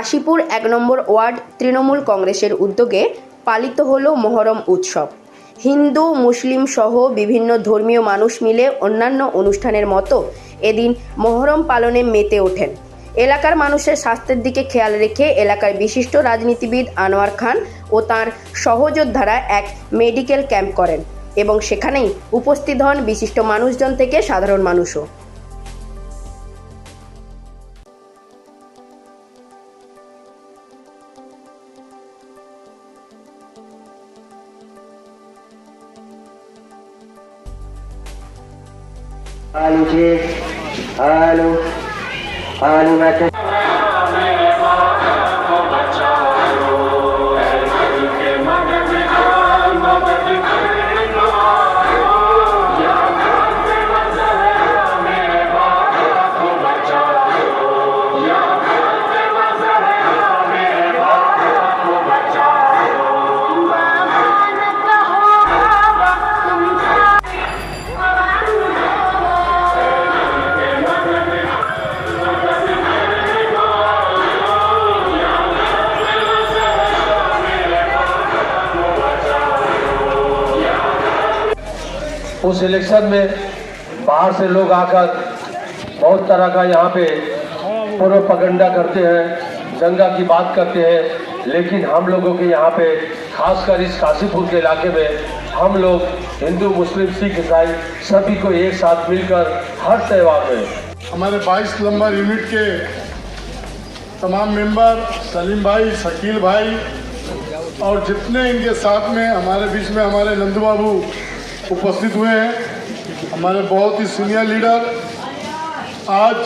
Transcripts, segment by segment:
কাশীপুর এক নম্বর ওয়ার্ড তৃণমূল কংগ্রেসের উদ্যোগে পালিত হল মহরম উৎসব। হিন্দু, মুসলিম সহ বিভিন্ন ধর্মীয় মানুষ মিলে অন্যান্য অনুষ্ঠানের মতো এদিন মহরম পালনে মেতে ওঠেন। এলাকার মানুষের স্বাস্থ্যের দিকে খেয়াল রেখে এলাকার বিশিষ্ট রাজনীতিবিদ আনোয়ার খান ও তার সহযোদ্ধারা এক মেডিকেল ক্যাম্প করেন এবং সেখানেই উপস্থিত হন বিশিষ্ট মানুষজন থেকে সাধারণ মানুষও। አሉ አሉ አሉ उस इलेक्शन में बाहर से लोग आकर बहुत तरह का यहाँ पे पूर्व पगंडा करते हैं, दंगा की बात करते हैं, लेकिन हम लोगों के यहाँ पे, खासकर इस काशीपुर के इलाके में, हम लोग हिंदू, मुस्लिम, सिख, ईसाई सभी को एक साथ मिलकर हर त्यौहार में। हमारे 22 नंबर यूनिट के तमाम मेंबर सलीम भाई, शकील भाई और जितने इनके साथ में हमारे बीच में हमारे नंदू बाबू उपस्थित हुए हैं। हमारे बहुत ही सीनियर लीडर आज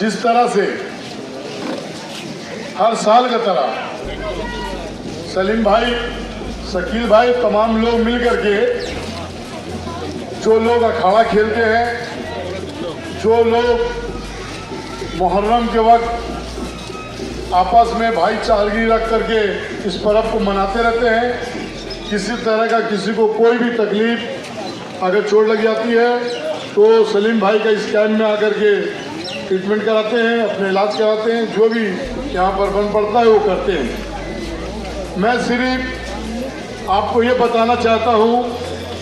जिस तरह से हर साल का तरह सलीम भाई, शकील भाई तमाम लोग मिल करके जो लोग अखाड़ा खेलते हैं, जो लोग मुहर्रम के वक्त आपस में भाईचारगी रख करके इस पर्व को मनाते रहते हैं किसी तरह का किसी को कोई भी तकलीफ़ अगर चोट लग जाती है तो सलीम भाई का इस कैंप में आकर के ट्रीटमेंट कराते हैं, अपने इलाज कराते हैं, जो भी यहाँ पर बन पड़ता है वो करते हैं। मैं सिर्फ़ आपको ये बताना चाहता हूँ,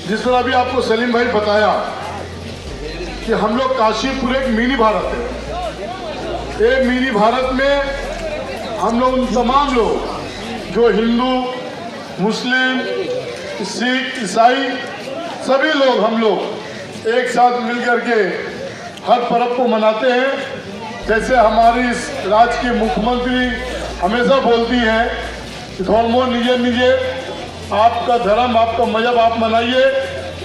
जिस तरह भी आपको सलीम भाई बताया कि हम लोग काशीपुर एक मिनी भारत है। एक मिनी भारत में हम लोग उन तमाम लोग जो हिंदू मुस्लिम, सिख, ईसाई, सभी लोग, हम लोग एक साथ मिल करके हर पर्व को मनाते हैं। जैसे हमारी इस राज्य की मुख्यमंत्री हमेशा बोलती हैं कि धर्मो निजे निजे, आपका धर्म, आपका मज़हब, आप मनाइए,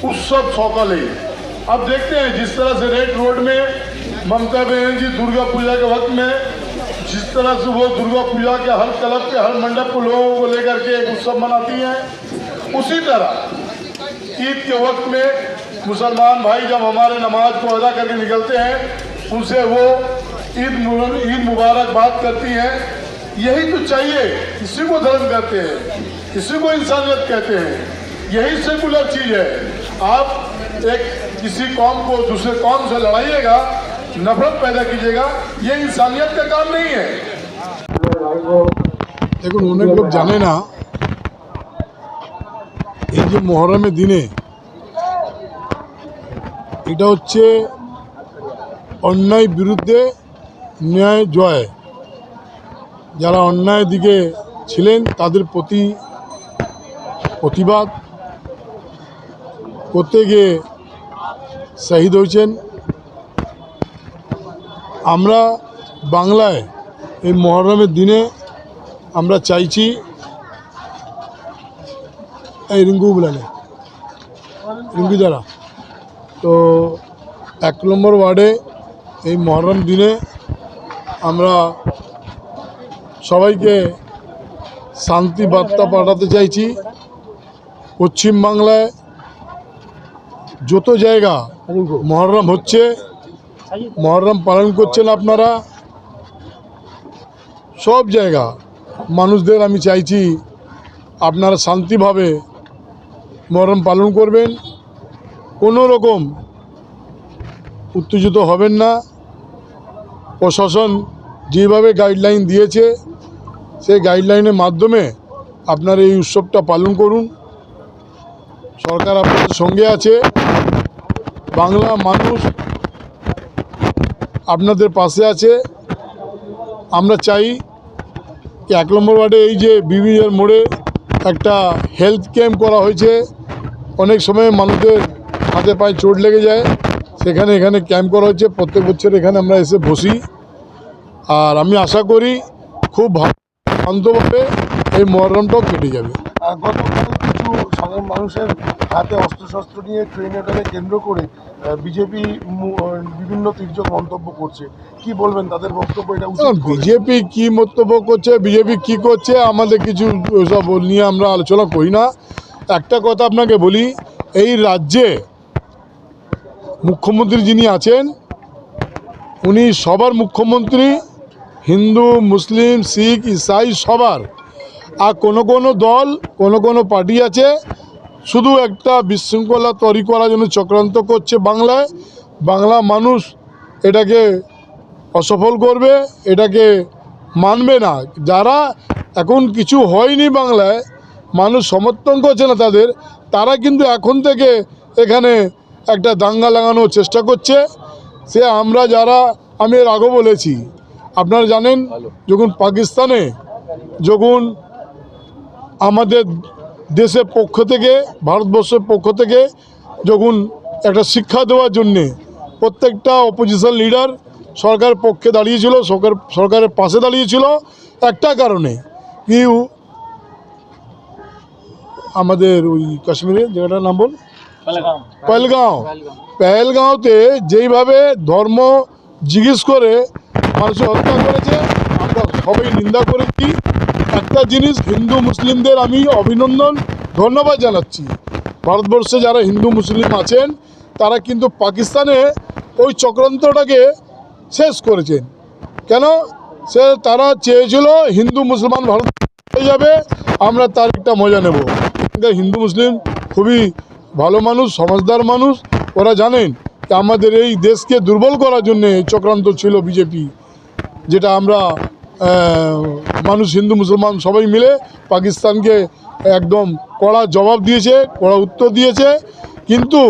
उत्सव सौकल है अब देखते हैं जिस तरह से रेड रोड में ममता बनर्जी दुर्गा पूजा के वक्त में जिस तरह से वो दुर्गा पूजा के हर क्लब के हर मंडप को लोगों को लेकर के एक उत्सव मनाती हैं, उसी तरह ईद के वक्त में मुसलमान भाई जब हमारे नमाज़ को अदा करके निकलते हैं, उनसे वो ईद ईद मुबारक बात करती हैं। यही तो चाहिए इसी को धर्म कहते हैं इसी को इंसानियत कहते हैं, यही सेकुलर चीज़ है। आप एक किसी कौम को, दूसरे कौम से लड़ाइएगा नफरत पैदा कीजिएगा ये इंसानियत का काम नहीं है দেখুন অনেক লোক জানে না এই যে মহরমের দিনে এটা হচ্ছে অন্যায় বিরুদ্ধে ন্যায় জয় যারা অন্যায় দিকে ছিলেন তাদের প্রতি প্রতিবাদ করতে গিয়ে শহীদ হয়েছেন আমরা বাংলায় এই মহরমের দিনে আমরা চাইছি এই রিঙ্কু বলালে রিঙ্কু দ্বারা। তো এক নম্বর ওয়ার্ডে এই মহরম দিনে আমরা সবাইকে শান্তি বার্তা পাঠাতে চাইছি। পশ্চিমবাংলায় যত জায়গা মহরম হচ্ছে মহরম পালন করছেন আপনারা? সব জায়গা। মানুষদের আমি চাইছি আপনারা শান্তিভাবে মহরম পালন করবেন। কোনো রকম উত্তেজিত হবেন না। প্রশাসন যেভাবে গাইডলাইন দিয়েছে, সেই গাইডলাইনের মাধ্যমে আপনারা এই উৎসবটা পালন করুন। সরকার আপনাদের সঙ্গে আছে। বাংলা মানুষ আপনাদের পাশে আছে। আমরা চাই এক নম্বর ওয়ার্ডে এই যে বিবিএর মোড়ে একটা হেলথ ক্যাম্প করা হয়েছে। অনেক সময় মানুষদের হাতে পায়ে চোট লেগে যায়। সেখানে এখানে ক্যাম্প করা হচ্ছে প্রত্যেক বছর এখানে আমরা এসে বসি। আর আমি আশা করি খুব ভালো শান্তভাবে এই মহরমটাও কেটে যাবে। সাধারণ মানুষের হাতে অস্ত্রশস্ত্র নিয়ে ট্রেনেটাকে কেন্দ্র করে বিজেপি বিভিন্ন তির্যক মন্তব্য করছে। কি বলবেন? তাদের বক্তব্য এটা উচিত বিজেপি কি মন্তব্য করছে বিজেপি কি করছে আমাদের কিছু সব নিয়ে আমরা আলোচনা করি না। একটা কথা আপনাকে বলি এই রাজ্যে মুখ্যমন্ত্রী যিনি আছেন উনি সবার মুখ্যমন্ত্রী হিন্দু মুসলিম শিখ ইসাই সবার। আর কোনো কোনো দল কোনো কোনো পার্টি আছে শুধু একটা বিশৃঙ্খলা তৈরি করার জন্য চক্রান্ত করছে বাংলায়। বাংলা মানুষ এটাকে অসফল করবে এটাকে মানবে না। যারা এখন কিছু হয়নি বাংলায় মানুষ সমর্থন করছে না তাদের তারা কিন্তু এখন থেকে এখানে একটা দাঙ্গা লাগানোর চেষ্টা করছে। সে আমরা যারা আমি এর আগে বলেছি আপনারা জানেন যখন পাকিস্তানে যখন আমাদের দেশের পক্ষ থেকে ভারতবর্ষের পক্ষ থেকে যখন একটা শিক্ষা দেওয়ার জন্যে প্রত্যেকটা অপোজিশন লিডার সরকারের পক্ষে দাঁড়িয়েছিল সরকার সরকারের পাশে দাঁড়িয়েছিল একটা কারণে কি উ- আমাদের ওই কাশ্মীরে জায়গাটার নাম বল? পহেলগাঁও। পহেলগাঁওতে যেইভাবে ধর্ম জিজ্ঞেস করে মানুষের হত্যা করেছে আমরা সবাই নিন্দা করেছি। একটা জিনিস হিন্দু মুসলিমদের আমি অভিনন্দন, ধন্যবাদ জানাচ্ছি। ভারতবর্ষে যারা হিন্দু মুসলিম আছেন, তারা কিন্তু পাকিস্তানে ওই চক্রান্তটাকে শেষ করেছেন। কেন? সে তারা চেয়েছিল হিন্দু মুসলমান ভারত হয়ে যাবে, আমরা তার একটা মজা নেব। হিন্দু মুসলিম খুবই ভালো মানুষ, সমাজদার মানুষ, ওরা জানেন আমাদের এই দেশকে দুর্বল করার জন্য চক্রান্ত ছিল বিজেপি, যেটা আমরা মানুষ, হিন্দু, মুসলমান সবাই মিলে পাকিস্তানকে একদম কড়া জবাব দিয়েছে, কড়া উত্তর দিয়েছে। কিন্তু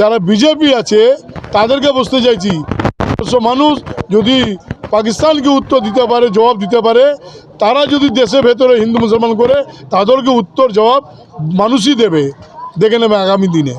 যারা বিজেপি আছে, তাদেরকে বসতে চাইছি। মানুষ যদি পাকিস্তানকে উত্তর দিতে পারে, জবাব দিতে পারে, তারা যদি দেশের ভেতরে হিন্দু, মুসলমান করে তাদেরকে উত্তর, জবাব মানুষই দেবে, দেখে নেবে আগামী দিনে।